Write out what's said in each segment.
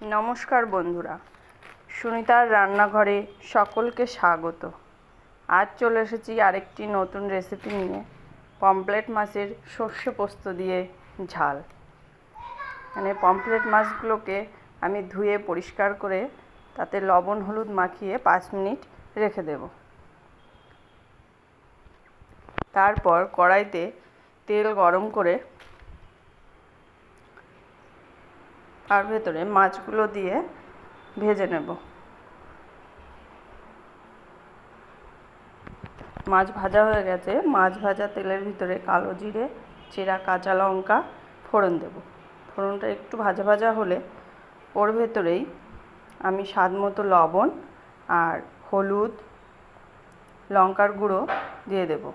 নমস্কার বন্ধুরা, সুনিতার রান্নাঘরে সকলকে স্বাগত। আজ চলে এসেছি আরেকটি নতুন রেসিপি নিয়ে পমপ্লেট মাছের সর্ষে পোস্ত দিয়ে ঝাল। মানে পমপ্লেট মাছগুলোকে আমি ধুয়ে পরিষ্কার করে তাতে লবণ, হলুদ মাখিয়ে পাঁচ মিনিট রেখে দেব। তারপর কড়াইতে তেল গরম করে তার ভেতরে মাছগুলো দিয়ে ভেজে নেব। মাছ ভাজা হয়ে গেছে। মাছ ভাজা তেলের ভিতরে কালো জিরে, চেরা কাঁচা লঙ্কা, ফোড়ন দেব। ফোড়নটা একটু ভাজা ভাজা হলে ওর ভেতরেই আমি স্বাদ মতো লবণ আর হলুদ, লঙ্কার গুঁড়ো দিয়ে দেবো।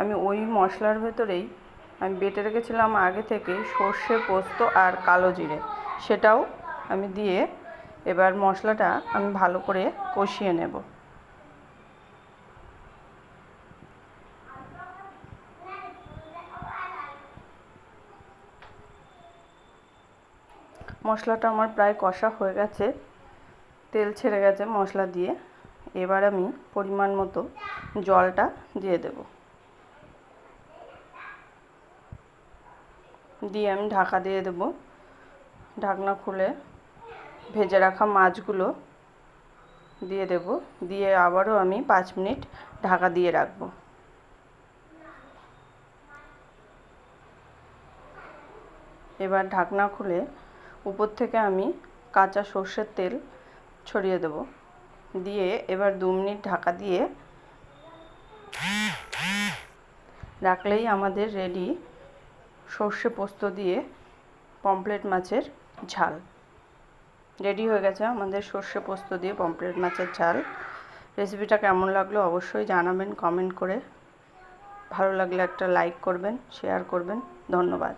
আমি ওই মশলার ভেতরেই আমি বেটে রেখেছিলাম আগে থেকে সর্ষে, পোস্ত আর কালো জিরে। সেটাও আমি দিয়ে এবার মশলাটা আমি ভালো করে কষিয়ে নেব। মশলাটা আমার প্রায় কষা হয়ে গেছে। তেল ছেড়ে গেছে মশলা দিয়ে। এবার আমি পরিমাণ মতো জলটা দিয়ে দেবো। দিয়ে আমি ঢাকা দিয়ে দেব। ঢাকনা খুলে ভেজে রাখা মাছগুলো দিয়ে দেব। দিয়ে আবারও আমি পাঁচ মিনিট ঢাকা দিয়ে রাখব। এবার ঢাকনা খুলে উপর থেকে আমি কাঁচা সর্ষের তেল ছড়িয়ে দেব। দিয়ে এবার দু মিনিট ঢাকা দিয়ে রাখলেই আমাদের রেডি সর্ষে পোস্ত দিয়ে পমপ্লেট মাছের ঝাল। রেডি হয়ে গেছে আমাদের সর্ষে পোস্ত দিয়ে পমপ্লেট মাছের ঝাল। রেসিপিটা কেমন লাগল অবশ্যই জানাবেন কমেন্ট করে। ভালো লাগলে একটা লাইক করবেন শেয়ার করবেন। ধন্যবাদ।